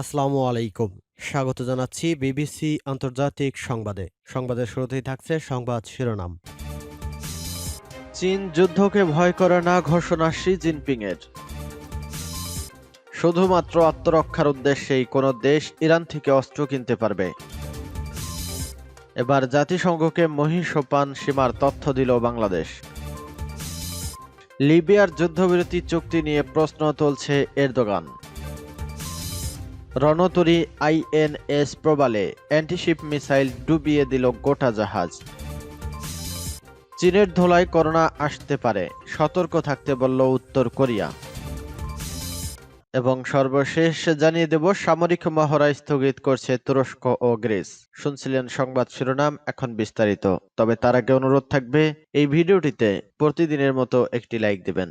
আসসালামু আলাইকুম। স্বাগত জানাচ্ছি বিবিসি আন্তর্জাতিক সংবাদে। সংবাদের শুরুতেই থাকছে সংবাদ শিরোনাম। চীন যুদ্ধকে ভয় করে না ঘোষণা শি জিনপিং এর শুধুমাত্র আত্মরক্ষার উদ্দেশ্যেই কোনো দেশ ইরান থেকে অস্ত্র কিনতে পারবে। এবার জাতিসংঘকে মহিষোপান সীমার তথ্য দিল বাংলাদেশ। লিবিয়ার যুদ্ধবিরতি চুক্তি নিয়ে প্রশ্ন তুলছে এরদোগান। রণতরী আইএনএস প্রবালে অ্যান্টিশিপ মিসাইল ডুবিয়ে দিল গোটা জাহাজ। চীনের ধোলায় করোনা আসতে পারে, সতর্ক থাকতে বলল উত্তর কোরিয়া। এবং সর্বশেষ জানিয়ে দেব, সামরিক মহড়া স্থগিত করছে তুরস্ক ও গ্রিস। শুনছিলেন সংবাদ শিরোনাম, এখন বিস্তারিত। তবে তার আগে অনুরোধ থাকবে, এই ভিডিওটিতে প্রতিদিনের মতো একটি লাইক দিবেন।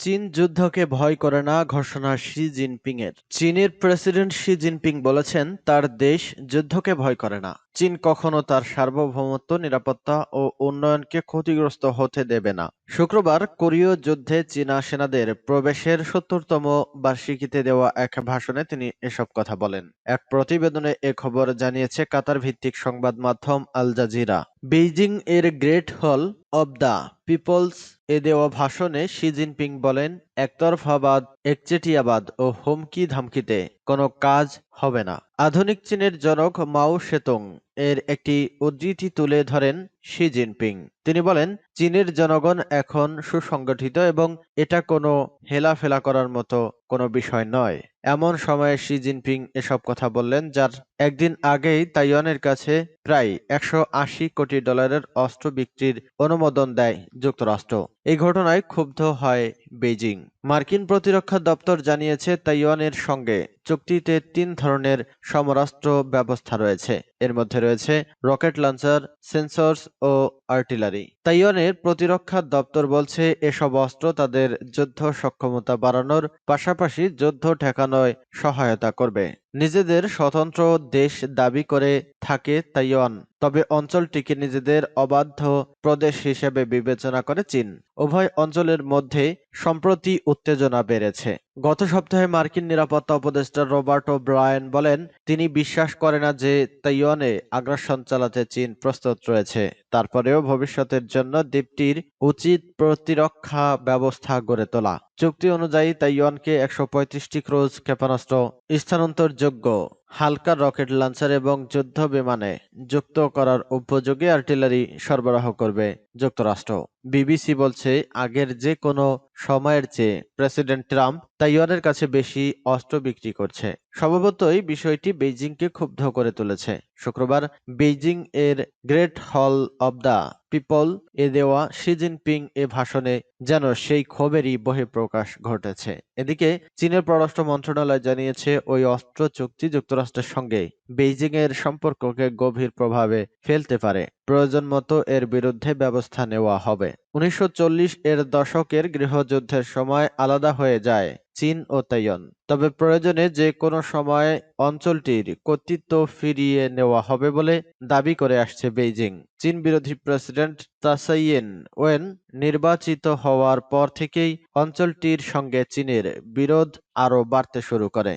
চীন যুদ্ধকে ভয় করে না ঘোষণা শি জিনপিং এর চীনের প্রেসিডেন্ট শি জিনপিং বলেছেন, তার দেশ যুদ্ধকে ভয় করে না। চীন কখনো তার সার্বভৌমত্ব, নিরাপত্তা ও উন্নয়নকে ক্ষতিগ্রস্ত হতে দেবে না। শুক্রবার কোরীয় যুদ্ধে চীনা সেনাদের প্রবেশের সত্তরতম বার্ষিকীতে দেওয়া এক ভাষণে তিনি এসব কথা বলেন। এক প্রতিবেদনে এ খবর জানিয়েছে কাতার ভিত্তিক সংবাদ মাধ্যম আল জাজিরা। বেইজিং এর great hall of the people's এ দেওয়া ভাষণে শি জিনপিং বলেন, একতরফাবাদ, একচেটিয়াবাদ ও হুমকি ধামকিতে কোনো কাজ হবে না। আধুনিক চীনের জনক মাও সেতুং এর একটি উদ্ধৃতি তুলে ধরেন শি জিনপিং। তিনি বলেন, চীনের জনগণ এখন সুসংগঠিত এবং এটা কোনো হেলাফেলা করার মতো কোনো বিষয় নয়। এমন সময়ে শি জিনপিং এসব কথা বললেন, যার একদিন আগেই তাইওয়ানের কাছে প্রায় একশো আশি কোটি ডলারের অস্ত্র বিক্রির অনুমোদন দেয় যুক্তরাষ্ট্র। এই ঘটনায় ক্ষুব্ধ হয় বেইজিং। মার্কিন প্রতিরক্ষা দপ্তর জানিয়েছে, তাইওয়ানের সঙ্গে চুক্তিতে তিন ধরনের সমরাস্ত্র ব্যবস্থা রয়েছে। এর মধ্যে রয়েছে রকেট লঞ্চার, সেন্সর্স ও আর্টিলারি। তাইওয়ানের প্রতিরক্ষা দপ্তর বলছে, এসব অস্ত্র তাদের যুদ্ধ সক্ষমতা বাড়ানোর পাশাপাশি যুদ্ধ ঠেকানোয় সহায়তা করবে। নিজেদের স্বতন্ত্র দেশ দাবি করে থাকে তাইওয়ান, তবে অঞ্চলটিকে নিজেদের অবাধ্য প্রদেশ হিসেবে বিবেচনা করে চীন। উভয় অঞ্চলের মধ্যে সম্প্রতি উত্তেজনা বেড়েছে। গত সপ্তাহে মার্কিন নিরাপত্তা উপদেষ্টা রবার্টো ব্রায়ান বলেন, তিনি বিশ্বাস করে না যে তাইওয়ানে আগ্রাসন চালাতে চীন প্রস্তুত রয়েছে। তারপরেও ভবিষ্যতের জন্য দ্বীপটির উচিত প্রতিরক্ষা ব্যবস্থা গড়ে তোলা। চুক্তি অনুযায়ী তাইওয়ানকে একশো পঁয়ত্রিশটি ক্রুজ ক্ষেপণাস্ত্র স্থানান্তরযোগ্য। হালকা রকেট লঞ্চার এবং যুদ্ধ বিমানে যুক্ত করার উপযোগী আর্টিলারি সরবরাহ করবে যুক্তরাষ্ট্র। বিবিসি বলছে, আগের যে কোনো সময়ের চেয়ে প্রেসিডেন্ট ট্রাম্প তাইওয়ানের কাছে বেশি অস্ত্র বিক্রি করছে। স্বভাবতই বিষয়টি বেইজিংকে ক্ষুব্ধ করে তুলেছে। শুক্রবার বেইজিং এর গ্রেট হল অব দ্য পিপল এ দেওয়া শি জিনপিং এ ভাষণে যেন সেই ক্ষোভেরই বহিঃপ্রকাশ ঘটেছে। এদিকে চীনের পররাষ্ট্র মন্ত্রণালয় জানিয়েছে ওই অস্ত্র চুক্তি যুক্তরাষ্ট্রের সঙ্গে বেইজিংয়ের সম্পর্ককে গভীর প্রভাবে ফেলতে পারে। প্রয়োজন মতো এর বিরুদ্ধে ব্যবস্থা নেওয়া হবে। উনিশশো চল্লিশ এর দশকের গৃহযুদ্ধের সময় আলাদা হয়ে যায় চীন ও তাইওয়ান। তবে প্রয়োজনে যে কোনো সময় অঞ্চলটির কর্তৃত্ব ফিরিয়ে নেওয়া হবে বলে দাবি করে আসছে বেইজিং। চীন বিরোধী প্রেসিডেন্ট তাসাইয়েন ওয়েন নির্বাচিত হওয়ার পর থেকেই অঞ্চলটির সঙ্গে চীনের বিরোধ আরও বাড়তে শুরু করে।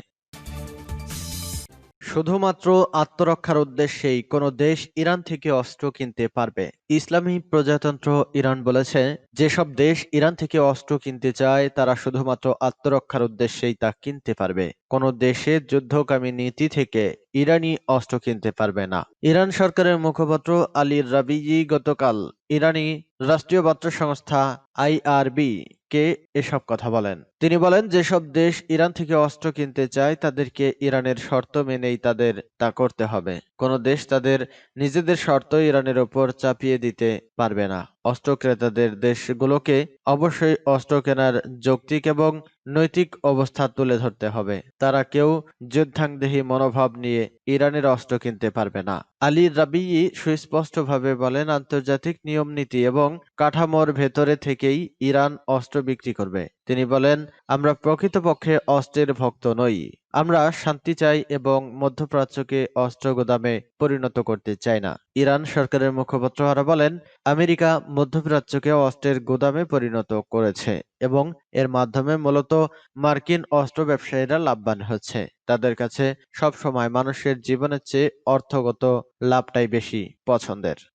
শুধুমাত্র আত্মরক্ষার উদ্দেশ্যেই কোনো দেশ ইরান থেকে অস্ত্র কিনতে পারবে। ইসলামী প্রজাতন্ত্র ইরান বলেছে, যেসব দেশ ইরান থেকে অস্ত্র কিনতে চায়, তারা শুধুমাত্র আত্মরক্ষার উদ্দেশ্যেই তা কিনতে পারবে। কোনো দেশের যুদ্ধকামী নীতি থেকে ইরানি অস্ত্র কিনতে পারবে না। ইরান সরকারের মুখপাত্র আলী রাবিজি গতকাল ইরানি রাষ্ট্রীয় বার্তা সংস্থা আইআরবি কে এসব কথা বলেন। তিনি বলেন, যেসব দেশ ইরান থেকে অস্ত্র কিনতে চায়, তাদেরকে ইরানের শর্ত মেনেই তাদের তা করতে হবে। কোনো দেশ তাদের নিজেদের শর্ত ইরানের ওপর চাপিয়ে দিতে পারবে না। অস্ত্র ক্রেতাদের দেশগুলোকে অবশ্যই অস্ত্র কেনার যৌক্তিক এবং নৈতিক অবস্থা তুলে ধরতে হবে। তারা কেউ যুদ্ধাংদেহী মনোভাব নিয়ে ইরানের অস্ত্র কিনতে পারবে না। আলী রাবিই সুস্পষ্টভাবে বলেন, আন্তর্জাতিক নিয়ম নীতি এবং কাঠামোর ভেতরে থেকেই ইরান অস্ত্র বিক্রি করবে। তিনি বলেন, আমরা প্রকৃতপক্ষে অস্ত্রের ভক্ত নই। আমরা শান্তি চাই এবং মধ্যপ্রাচ্যকে অস্ত্র গোদামে পরিণত করতে চাই না। ইরান সরকারের মুখপাত্র বলেন, আমেরিকা মধ্যপ্রাচ্যকে অস্ত্রের গোদামে পরিণত করেছে এবং এর মাধ্যমে মূলত মার্কিন অস্ত্র ব্যবসায়ীরা লাভবান হচ্ছে। তাদের কাছে সব সময় মানুষের জীবনের চেয়ে অর্থগত লাভটাই বেশি পছন্দের।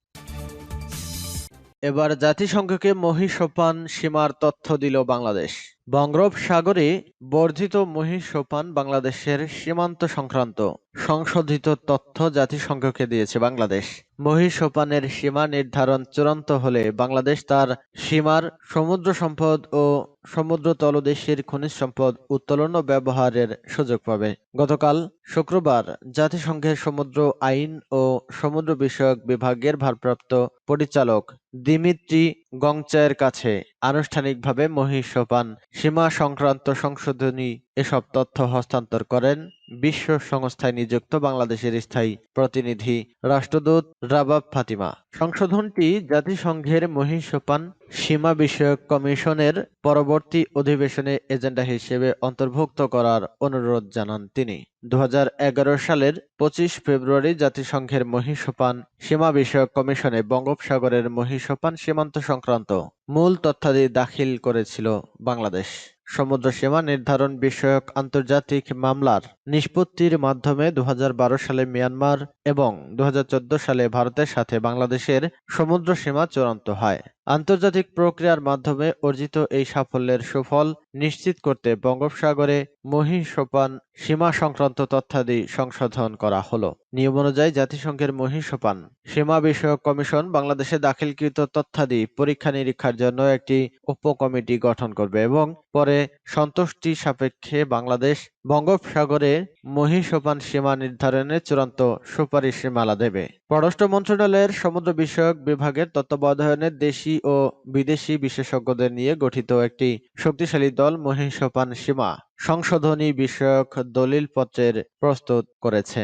এবার জাতিসংঘকে মহিষোপান সীমার তথ্য দিল বাংলাদেশ। বঙ্গোপসাগরে বর্ধিত মহিষোপান বাংলাদেশের সীমান্ত সংক্রান্ত সংশোধিত তথ্য জাতিসংঘকে দিয়েছে বাংলাদেশ। মহিষোপানের সীমা নির্ধারণ চূড়ান্ত হলে বাংলাদেশ তার সীমার সমুদ্র সম্পদ ও সমুদ্র তলদেশের খনিজ সম্পদ উত্তোলন ও ব্যবহারের সুযোগ পাবে। গতকাল শুক্রবার জাতিসংঘের সমুদ্র আইন ও সমুদ্র বিষয়ক বিভাগের ভারপ্রাপ্ত পরিচালক দিমিত্রি গংচায়ের কাছে আনুষ্ঠানিকভাবে মহিষোপান সীমা সংক্রান্ত সংশোধনী এসব তথ্য হস্তান্তর করেন বিশ্ব সংস্থায় নিযুক্ত বাংলাদেশের স্থায়ী প্রতিনিধি রাষ্ট্রদূত রাবাব ফাতিমা। সংশোধনটি জাতিসংঘের মহিষোপান সীমা বিষয়ক কমিশনের পরবর্তী অধিবেশনে এজেন্ডা হিসেবে অন্তর্ভুক্ত করার অনুরোধ জানান তিনি। দু হাজার এগারো সালের পঁচিশ ফেব্রুয়ারি জাতিসংঘের মহিষোপান সীমা বিষয়ক কমিশনে বঙ্গোপসাগরের মহিষোপান সীমান্ত সংক্রান্ত মূল তথ্যাদি দাখিল করেছিল বাংলাদেশ। সমুদ্র সীমা নির্ধারণ বিষয়ক আন্তর্জাতিক মামলার নিষ্পত্তির মাধ্যমে দু হাজার বারো সালে মিয়ানমার এবং দু হাজার চোদ্দ সালে ভারতের সাথে বাংলাদেশের সমুদ্র সীমা চূড়ান্ত হয়। আন্তর্জাতিক প্রক্রিয়ার মাধ্যমে অর্জিত এই সাফল্যের সুফল নিশ্চিত করতে বঙ্গোপসাগরে মহিষোপান সীমা সংক্রান্ত তথ্যাদি সংশোধন করা হলো। নিয়ম অনুযায়ী জাতিসংঘের মহিষোপান সীমা বিষয়ক কমিশন বাংলাদেশে দাখিলকৃত তথ্যাদি পরীক্ষা নিরীক্ষার জন্য একটি উপকমিটি গঠন করবে এবং পরে সন্তুষ্টি সাপেক্ষে বাংলাদেশ বঙ্গোপসাগরে মহিষোপান সীমা নির্ধারণের চূড়ান্ত সুপারিশমালা দেবে। পররাষ্ট্র মন্ত্রণালয়ের সমুদ্র বিষয়ক বিভাগের তত্ত্বাবধানে দেশি ও বিদেশি বিশেষজ্ঞদের নিয়ে গঠিত একটি শক্তিশালী দল মহিষোপান সীমা সংশোধনী বিষয়ক দলিলপত্রের প্রস্তুত করেছে।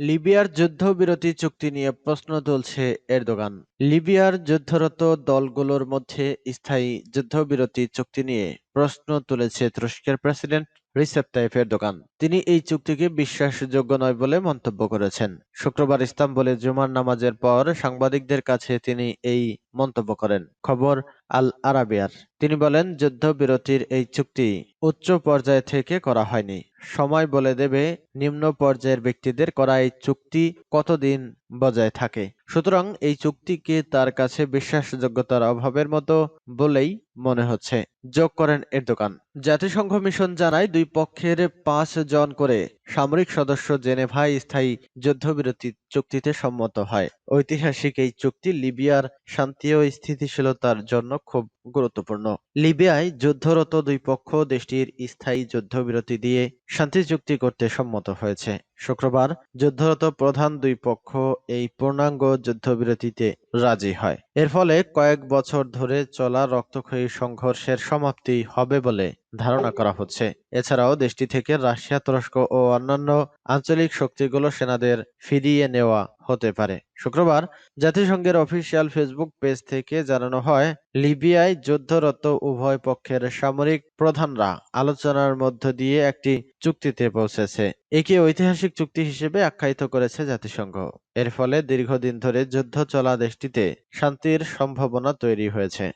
লিবিয়ার যুদ্ধবিরতি চুক্তি নিয়ে প্রশ্ন তুলছে এরদোগান। লিবিয়ার যুদ্ধরত দলগুলোর মধ্যে স্থায়ী যুদ্ধবিরতি চুক্তি নিয়ে প্রশ্ন তুলেছে তুরস্কের প্রেসিডেন্ট রিসেপ তাইপ এরদোগান। তিনি এই চুক্তিকে বিশ্বাসযোগ্য নয় বলে মন্তব্য করেছেন। শুক্রবার ইস্তাম্বুলে জুমার নামাজের পর সাংবাদিকদের কাছে তিনি এই মন্তব্য করেন। খবর আল আরাবিয়ার তিনি বলেন, যুদ্ধবিরতির এই চুক্তি উচ্চ পর্যায় থেকে করা হয়নি। সময় বলে দেবে, নিম্ন পর্যায়ের ব্যক্তিদের করা এই চুক্তি কতদিন বজায় থাকে। সুতরাং এই চুক্তিকে তার কাছে বিশ্বাসযোগ্যতার অভাবের মতো বলেই মনে হচ্ছে। যোগ করেন এর দোকান জাতিসংঘ মিশন জানায়, দুই পক্ষের পাঁচ জন করে সামরিক সদস্য জেনেভায় স্থায়ী যুদ্ধবিরতি চুক্তিতে সম্মত হয়। ঐতিহাসিক এই চুক্তি লিবিয়ার শান্তি ও স্থিতিশীলতার জন্য খুব গুরুত্বপূর্ণ। লিবিয়ায় যুদ্ধরত দুই পক্ষ দেশটির স্থায়ী যুদ্ধবিরতি দিয়ে শান্তি চুক্তি করতে সম্মত হয়েছে। শুক্রবার যুদ্ধরত প্রধান দুই পক্ষ এই পূর্ণাঙ্গ যুদ্ধবিরতিতে রাজি হয়। এর ফলে কয়েক বছর ধরে চলা রক্তক্ষয়ী সংঘর্ষের সমাপ্তি হবে বলে ধারণা করা হচ্ছে। এছাড়াও দেশটি থেকে রাশিয়া, তুরস্ক ও অন্যান্য আঞ্চলিক শক্তিগুলো সেনাদের ফিরিয়ে নেওয়া হতে পারে। শুক্রবার জাতিসংঘের অফিসিয়াল ফেসবুক পেজ থেকে জানানো হয়, লিবিয়ায় যুদ্ধরত উভয় পক্ষের সামরিক প্রধানরা আলোচনার মধ্য দিয়ে একটি চুক্তিতে পৌঁছেছে। একে ঐতিহাসিক চুক্তি হিসেবে আখ্যায়িত করেছে জাতিসংঘ। এর ফলে দীর্ঘদিন ধরে যুদ্ধ চলা দেশটিতে শান্তির সম্ভাবনা তৈরি হয়েছে।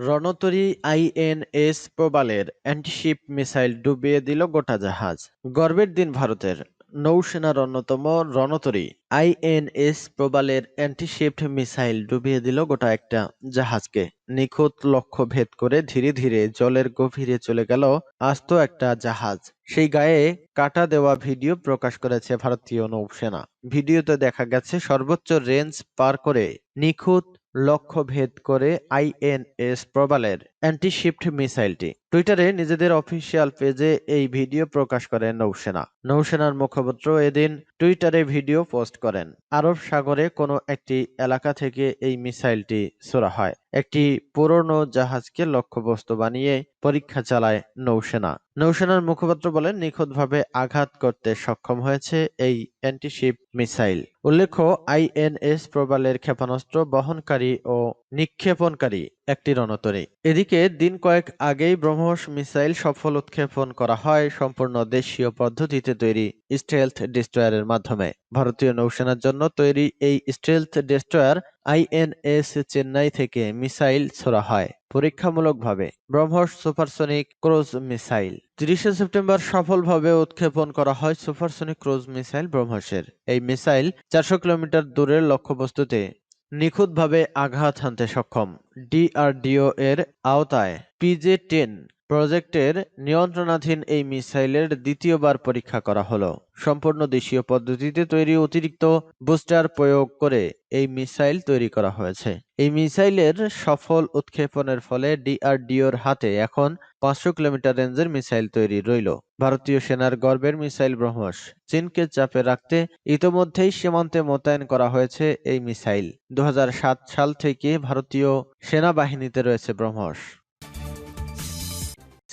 রণতরী আইএনএস প্রবালের অ্যান্টিশিপ মিসাইল ডুবিয়ে দিল গোটা জাহাজ। গর্বের দিন ভারতের। নৌসেনার অন্যতম রণতরী, আইএনএস প্রবালের অ্যান্টিশিপ্ট মিসাইল ডুবিয়ে দিল গোটা একটা জাহাজকে। নিখুঁত লক্ষ্য ভেদ করে ধীরে ধীরে জলের গভীরে চলে গেল আস্ত একটা জাহাজ। সেই গায়ে কাটা দেওয়া ভিডিও প্রকাশ করেছে ভারতীয় নৌসেনা। ভিডিওতে দেখা গেছে সর্বোচ্চ রেঞ্জ পার করে নিখুঁত লক্ষ্য ভেদ করে আইএনএস প্রবালের অ্যান্টিশিপ্ট মিসাইলটি টুইটারে নিজেদের অফিসিয়াল পেজে এই ভিডিও প্রকাশ করে নৌসেনা। নৌসেনার মুখপাত্র এদিন টুইটারে ভিডিও পোস্ট করেন। আরব সাগরে কোনো একটি এলাকা থেকে এই মিসাইলটি ছোড়া হয়। একটি পুরনো জাহাজকে লক্ষ্যবস্তু বানিয়ে পরীক্ষা চালায় নৌসেনা। নৌসেনার মুখপাত্র বলেন, নিখুঁতভাবে আঘাত করতে সক্ষম হয়েছে এই অ্যান্টিশিপ মিসাইল উল্লেখ্য, আইএনএস প্রবালের ক্ষেপণাস্ত্র বহনকারী ও নিক্ষেপণকারী একটি রণতরী। এদিকে দিন কয়েক আগেই ব্রহ্মস মিসাইল সফল উৎক্ষেপণ করা হয় সম্পূর্ণ দেশীয় পদ্ধতিতে তৈরি স্টেলথ ডিস্ট্রয়ারের মাধ্যমে। ভারতীয় নৌসেনার জন্য তৈরি এই স্টেলথ ডিস্ট্রয়ার আইএনএস চেন্নাই থেকে মিসাইল ছোড়া হয় পরীক্ষামূলকভাবে। BrahMos supersonic cruise missile. তিরিশে সেপ্টেম্বর সফলভাবে উৎক্ষেপণ করা হয় সুপারসনিক ক্রুজ মিসাইল ব্রহ্মসের। এই মিসাইল চারশো কিলোমিটার দূরের লক্ষ্যবস্তুতে নিখুঁতভাবে আঘাত হানতে সক্ষম। ডিআরডিও এর আওতায় পিজে টেন প্রজেক্টের নিয়ন্ত্রণাধীন এই মিসাইলের দ্বিতীয়বার পরীক্ষা করা হলো। সম্পূর্ণ দেশীয় পদ্ধতিতে তৈরি অতিরিক্ত বুস্টার প্রয়োগ করে এই মিসাইল তৈরি করা হয়েছে। এই মিসাইলের সফল উৎক্ষেপণের ফলে ডিআরডিওর হাতে এখন পাঁচশো কিলোমিটার রেঞ্জের মিসাইল তৈরি রইল। ভারতীয় সেনার গর্বের মিসাইল ব্রহ্মস, চীনকে চাপে রাখতে ইতোমধ্যেই সীমান্তে মোতায়েন করা হয়েছে এই মিসাইল। দু হাজার সাত সাল থেকে ভারতীয় সেনাবাহিনীতে রয়েছে ব্রহ্মস।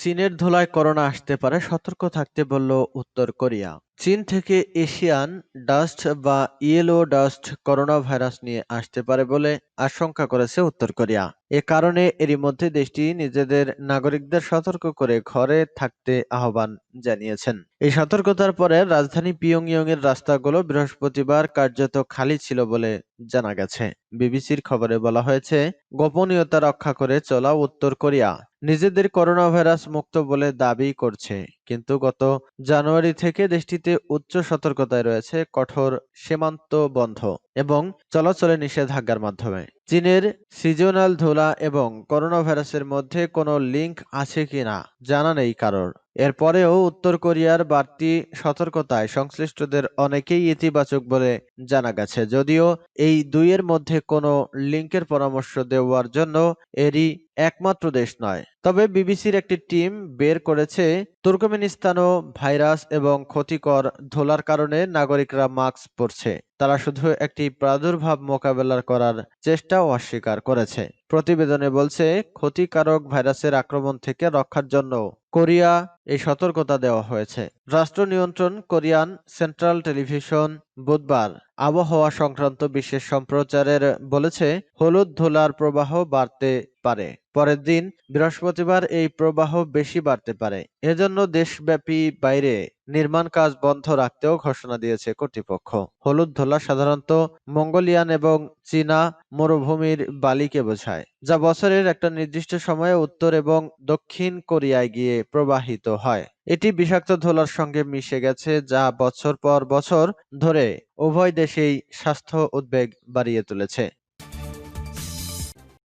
চীনের ধোলায় করোনা আসতে পারে সতর্ক থাকতে বলল উত্তর কোরিয়া। চীন থেকে এশিয়ান ডাস্ট বা ইয়েলো ডাস্ট করোনা ভাইরাস নিয়ে আসতে পারে বলে আশঙ্কা করেছে উত্তর কোরিয়া। এ কারণে এরই মধ্যে দেশটি নিজেদের নাগরিকদের সতর্ক করে ঘরে থাকতে আহ্বান জানিয়েছেন। এই সতর্কতার পরে রাজধানী পিয়ংইয়ং এর রাস্তাগুলো বৃহস্পতিবার কার্যত খালি ছিল বলে জানা গেছে। বিবিসির খবরে বলা হয়েছে, গোপনীয়তা রক্ষা করে চলা উত্তর কোরিয়া নিজেদের করোনা ভাইরাস মুক্ত বলে দাবি করছে। কিন্তু গত জানুয়ারি থেকে দেশটিতে উচ্চ সতর্কতায় রয়েছে কঠোর সীমান্ত বন্ধ এবং চলাচলে নিষেধাজ্ঞার মাধ্যমে। চীনের সিজনাল ধুলা এবং করোনা ভাইরাসের মধ্যে কোনো লিঙ্ক আছে কিনা জানা নেই কারোর। এরপরেও উত্তর কোরিয়ার বাড়তি সতর্কতায় সংশ্লিষ্টদের অনেকেই ইতিবাচক বলে জানা গেছে। যদিও এই দুইয়ের মধ্যে কোনো লিঙ্কের পরামর্শ দেওয়ার জন্য এরই একমাত্র দেশ নয়। তবে বিবিসির একটি টিম বের করেছে, তুর্কমেনিস্তানও ভাইরাস এবং ক্ষতিকর ধোলার কারণে নাগরিকরা মাস্ক পরছে। তারা শুধু একটি প্রাদুর্ভাব মোকাবেলা করার চেষ্টাও অস্বীকার করেছে। প্রতিবেদনে বলছে, ক্ষতিকারক ভাইরাসের আক্রমণ থেকে রক্ষার জন্য কোরিয়া এই সতর্কতা দেওয়া হয়েছে। রাষ্ট্র নিয়ন্ত্রণ, কোরিয়ান সেন্ট্রাল টেলিভিশন, বুধবার। আবহাওয়া সংক্রান্ত বিশেষ সম্প্রচারের বলেছে, হলুদ ধোলার প্রবাহ বাড়তে পারে। পরের দিন বৃহস্পতিবার এই প্রবাহ বেশি বাড়তে পারে। এজন্য দেশব্যাপী বাইরে নির্মাণ কাজ বন্ধ রাখতেও ঘোষণা দিয়েছে কর্তৃপক্ষ। হলুদ ধোলা সাধারণত মঙ্গোলিয়ান এবং চীনা মরুভূমির বালিকে বোঝায়। যা বছরের একটা নির্দিষ্ট সময়ে উত্তর এবং দক্ষিণ কোরিয়ায় গিয়ে প্রবাহিত হয়। এটি বিষাক্ত ধোলার সঙ্গে মিশে গেছে, যা বছর পর বছর ধরে উভয় দেশেই স্বাস্থ্য উদ্বেগ বাড়িয়ে তুলেছে।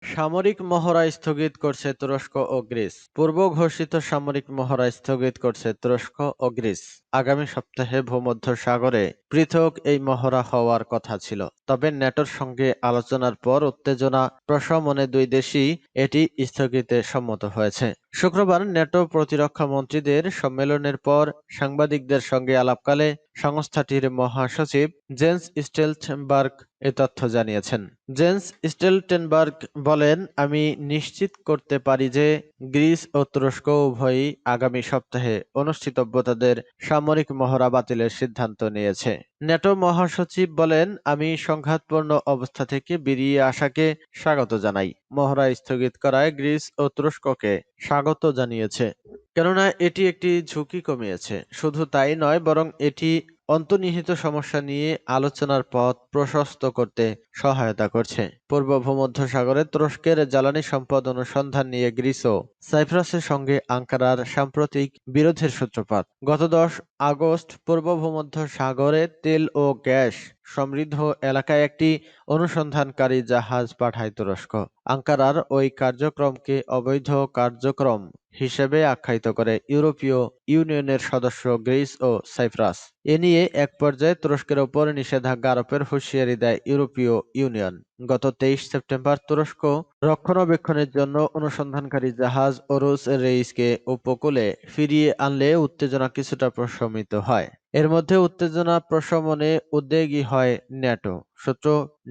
সামরিক মহড়া স্থগিত করছে তুরস্ক ও গ্রিস। পূর্ব ঘোষিত সামরিক মহড়া স্থগিত করছে তুরস্ক ও গ্রিস। আগামী সপ্তাহে ভূমধ্য সাগরে পৃথক এই মহড়া হওয়ার কথা ছিল। তবে ন্যাটোর সঙ্গে আলোচনার পর উত্তেজনা প্রশমনে দুই দেশই এটি স্থগিতে সম্মত হয়েছে। শুক্রবার ন্যাটো প্রতিরক্ষা মন্ত্রীদের সম্মেলনের পর সাংবাদিকদের সঙ্গে আলাপকালে সংস্থাটির মহাসচিব জেন্স স্টেলটেনবার্গ এ তথ্য জানিয়েছেন। জেন্স স্টেলটেনবার্গ বলেন, আমি নিশ্চিত করতে পারি যে গ্রিস ও তুরস্ক উভয়ই আগামী সপ্তাহে অনুষ্ঠিতব্য তাদের সামরিক মহড়া বাতিলের সিদ্ধান্ত নিয়েছে। ন্যাটো মহাসচিব বলেন, আমি সংঘাতপূর্ণ অবস্থা থেকে বেরিয়ে আসাকে স্বাগত জানাই। মহড়া স্থগিত করায় গ্রিস ও তুরস্ককে স্বাগত জানিয়েছে। কেননা এটি একটি ঝুঁকি কমিয়েছে। শুধু তাই নয়, বরং এটি অন্তর্নিহিত সমস্যা নিয়ে আলোচনার পথ প্রশস্ত করতে সহায়তা করছে। পূর্ব ভূমধ্যসাগরে তুরস্কের জ্বালানি সম্পদ অনুসন্ধান নিয়ে গ্রিস ও সাইপ্রাসের সঙ্গে আঙ্কারার সাম্প্রতিক বিরোধের সূত্রপাত। গত দশ আগস্ট পূর্ব ভূমধ্যসাগরে তেল ও গ্যাস সমৃদ্ধ এলাকায় একটি অনুসন্ধানকারী জাহাজ পাঠায় তুরস্ক। আঙ্কারার ওই কার্যক্রমকে অবৈধ কার্যক্রম হিসেবে আখ্যায়িত করে ইউরোপীয় ইউনিয়নের সদস্য গ্রিস ও সাইপ্রাস। এ নিয়ে এক পর্যায়ে তুরস্কের ওপর নিষেধাজ্ঞা আরোপের হুঁশিয়ারি দেয় ইউরোপীয় ইউনিয়ন। গত তেইশ সেপ্টেম্বর তুরস্ক রক্ষণাবেক্ষণের জন্য অনুসন্ধানকারী জাহাজ ওরুস রেইসকে উপকূলে ফিরিয়ে আনলে উত্তেজনা কিছুটা প্রশমিত হয়। এর মধ্যে উত্তেজনা প্রশমনে উদ্বেগী হয় ন্যাটো, সূত্র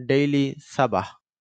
ডেইলি সাবাহ।